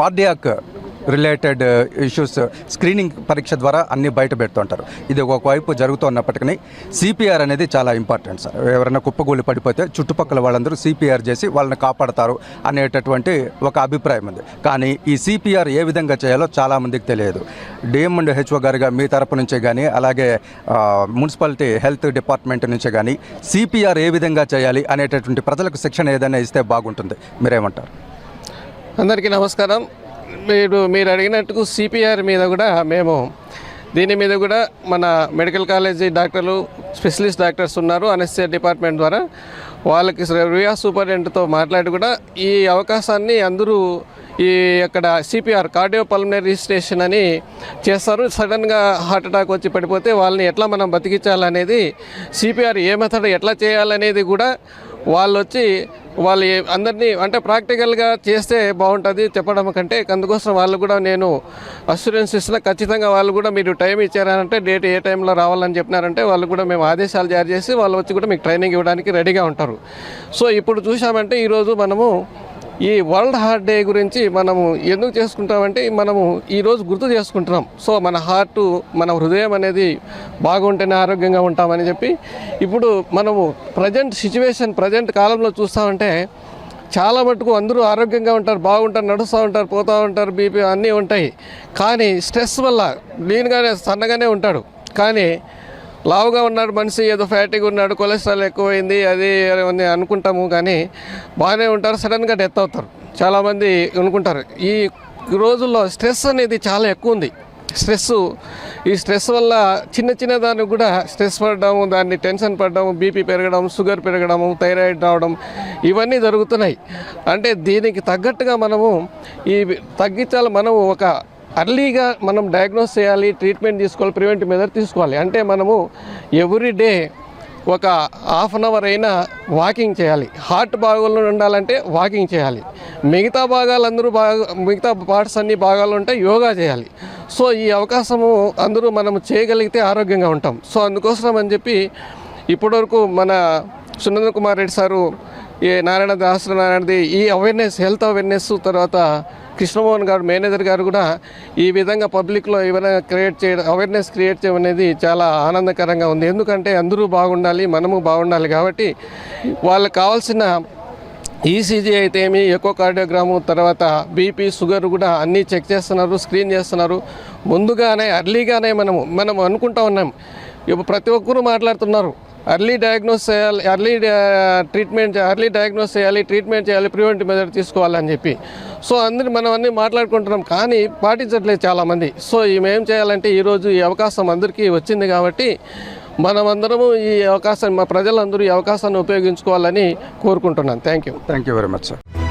Cardiac related issues screening పరీక్ష ద్వారా అన్ని బయట పెడుతుంటారు. ఇది ఒకవైపు జరుగుతున్నప్పటికీ సిపిఆర్ అనేది చాలా ఇంపార్టెంట్ సార్. ఎవరైనా కుప్పగూలి పడిపోతే చుట్టుపక్కల వాళ్ళందరూ సిపిఆర్ చేసి వాళ్ళని కాపాడతారు అనేటటువంటి ఒక అభిప్రాయం ఉంది. కానీ ఈ సిపిఆర్ ఏ విధంగా చేయాలో చాలామందికి తెలియదు. D M and H O గారుగా మీ తరపు నుంచే కానీ అలాగే మున్సిపాలిటీ హెల్త్ డిపార్ట్మెంట్ నుంచే కానీ సిపిఆర్ ఏ విధంగా చేయాలి అనేటటువంటి ప్రజలకు శిక్షణ ఏదైనా ఇస్తే బాగుంటుంది. మీరేమంటారు? అందరికీ నమస్కారం. మీరు మీరు అడిగినట్టుకు సిపిఆర్ మీద కూడా మేము దీని మీద కూడా మన మెడికల్ కాలేజీ డాక్టర్లు స్పెషలిస్ట్ డాక్టర్స్ ఉన్నారు అనెస్థియా డిపార్ట్మెంట్ ద్వారా. వాళ్ళకి రియా సూపరింటెండెంట్తో మాట్లాడి కూడా ఈ అవకాశాన్ని అందరూ ఈ అక్కడ సిపిఆర్ కార్డియో పల్మనరీ స్టేషన్ అని చేస్తారు. సడన్గా హార్ట్ అటాక్ వచ్చి పడిపోతే వాళ్ళని ఎట్లా మనం బతికించాలనేది సిపిఆర్ ఏ మెథడ్ ఎట్లా చేయాలనేది కూడా వాళ్ళు వచ్చి వాళ్ళు అందరినీ అంటే ప్రాక్టికల్గా చేస్తే బాగుంటుంది చెప్పడం కంటే అందుకోసం వాళ్ళు కూడా నేను అస్యూరెన్స్ ఇస్తున్నా. ఖచ్చితంగా వాళ్ళు కూడా మీరు టైం ఇచ్చారంటే డేట్ ఏ టైంలో రావాలని చెప్పినారంటే వాళ్ళు కూడా మేము ఆదేశాలు జారీ చేసి వాళ్ళు వచ్చి కూడా మీకు ట్రైనింగ్ ఇవ్వడానికి రెడీగా ఉంటారు. సో ఇప్పుడు చూసామంటే ఈరోజు మనము ఈ వరల్డ్ హార్ట్ డే గురించి మనము ఎందుకు చేసుకుంటామంటే మనము ఈరోజు గుర్తు చేసుకుంటున్నాం. సో మన హార్ట్ మన హృదయం అనేది బాగుంటేనే ఆరోగ్యంగా ఉంటామని చెప్పి ఇప్పుడు మనము ప్రజెంట్ సిచ్యువేషన్ ప్రజెంట్ కాలంలో చూస్తామంటే చాలా మటుకు అందరూ ఆరోగ్యంగా ఉంటారు బాగుంటారు నడుస్తూ ఉంటారు పోతూ ఉంటారు బీపీ అన్నీ ఉంటాయి. కానీ స్ట్రెస్ వల్ల లీన్గానే సన్నగానే ఉంటాడు. కానీ లావుగా ఉన్నాడు మనిషి ఏదో ఫ్యాటీగా ఉన్నాడు కొలెస్ట్రాల్ ఎక్కువైంది అది అని అనుకుంటాము కానీ బాగానే ఉంటారు సడన్గా డెత్ అవుతారు. చాలామంది అనుకుంటారు ఈ రోజుల్లో స్ట్రెస్ అనేది చాలా ఎక్కువ ఉంది. స్ట్రెస్ ఈ స్ట్రెస్ వల్ల చిన్న చిన్న దానికి కూడా స్ట్రెస్ పడడం దాన్ని టెన్షన్ పడడం బీపీ పెరగడం షుగర్ పెరగడం థైరాయిడ్ రావడం ఇవన్నీ జరుగుతున్నాయి. అంటే దీనికి తగ్గట్టుగా మనము ఈ తగ్గించాలి మనము ఒక అర్లీగా మనం డయాగ్నోస్ చేయాలి ట్రీట్మెంట్ తీసుకోవాలి ప్రివెంటివ్ మెజర్ తీసుకోవాలి. అంటే మనము ఎవ్రీ డే ఒక హాఫ్ అన్ అవర్ అయినా వాకింగ్ చేయాలి. హార్ట్ భాగంలో ఉండాలంటే వాకింగ్ చేయాలి. మిగతా భాగాలు అందరూ బాగా మిగతా పార్ట్స్ అన్ని భాగాలు ఉంటే యోగా చేయాలి. సో ఈ అవకాశము అందరూ మనం చేయగలిగితే ఆరోగ్యంగా ఉంటాం. సో అందుకోసం అని చెప్పి ఇప్పటివరకు మన సునంద కుమార్ రెడ్డి సారు ఈ నారాయణ దాసరి నారాయణది ఈ అవేర్నెస్ హెల్త్ అవేర్నెస్ తర్వాత కృష్ణమోహన్ గారు మేనేజర్ గారు కూడా ఈ విధంగా పబ్లిక్లో ఏమైనా క్రియేట్ చేయడం అవేర్నెస్ క్రియేట్ చేయడం అనేది చాలా ఆనందకరంగా ఉంది. ఎందుకంటే అందరూ బాగుండాలి మనము బాగుండాలి కాబట్టి వాళ్ళకి కావాల్సిన ఈసీజీ అయితే ఏమి ఎకో కార్డియోగ్రాము తర్వాత బీపీ షుగర్ కూడా అన్నీ చెక్ చేస్తున్నారు స్క్రీన్ చేస్తున్నారు. ముందుగానే అర్లీగానే మనము మనం అనుకుంటా ఉన్నాం. ఇప్పుడు ప్రతి ఒక్కరూ మాట్లాడుతున్నారు. అర్లీ డయాగ్నోస్ చేయాలి అర్లీ ట్రీట్మెంట్ అర్లీ డయాగ్నోస్ చేయాలి ట్రీట్మెంట్ చేయాలి ప్రివెంటివ్ మెజర్ తీసుకోవాలని చెప్పి. సో అందరి మనం అన్నీ మాట్లాడుకుంటున్నాం కానీ పాటించట్లేదు చాలామంది. సో ఏం చేయాలంటే ఈరోజు ఈ అవకాశం అందరికీ వచ్చింది కాబట్టి మనమందరము ఈ అవకాశాన్ని మా ప్రజలందరూ ఈ అవకాశాన్ని ఉపయోగించుకోవాలని కోరుకుంటున్నాను. Thank you thank you very much sir